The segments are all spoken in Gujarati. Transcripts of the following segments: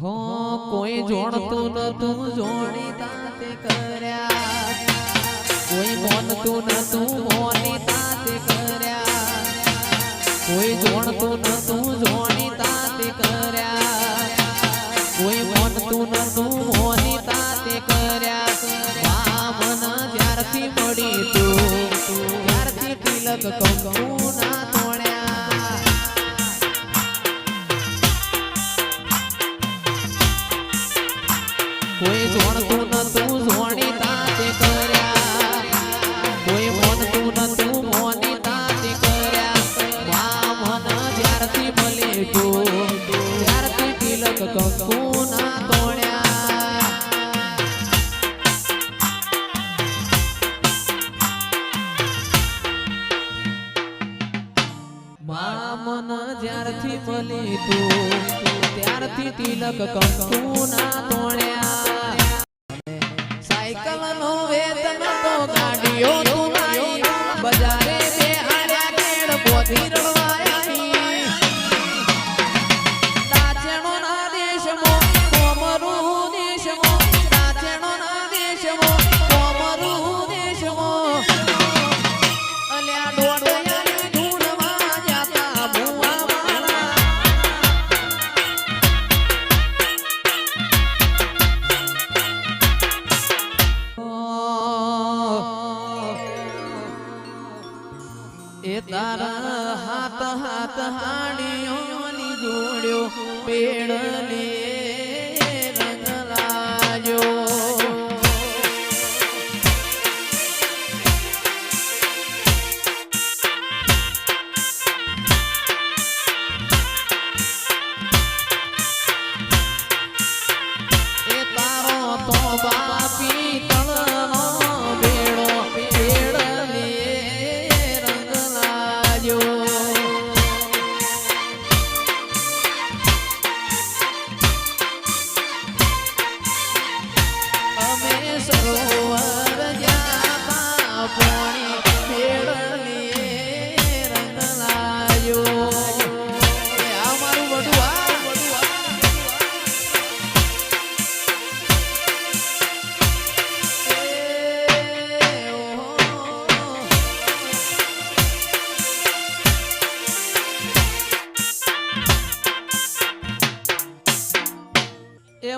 હો, કોઈ જોડતું તું જોડી તાતે કર્યા. કોઈ મોનતું તું મોની તાતે કર્યા. કોઈ જોડતું તું જોડી તાતે કર્યા. કોઈ મોનતું નતું મોની તાતે કર્યા. મન ત્યારથી મળી તું ત્યારથી તિલક કંકુ ના જ્યારથી મળી તું ત્યારથી તિલક કંકુ ના તોડ્યા. હાથ હાડીઓની જોડ્યો પેડલે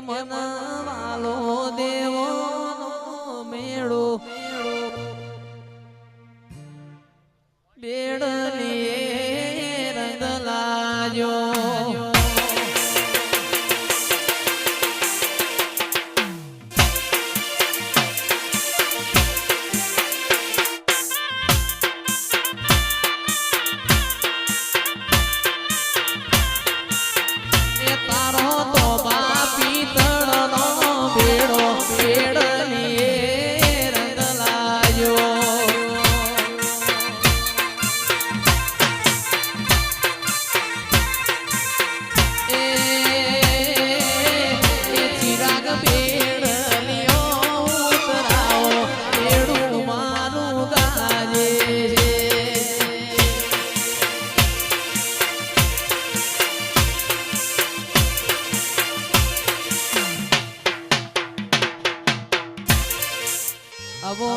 મન વાલો દેવો મેળો. બેડલી અવો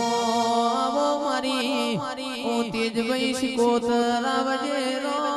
અવો મારી હું તેજ વૈશ કોતરાવજે રો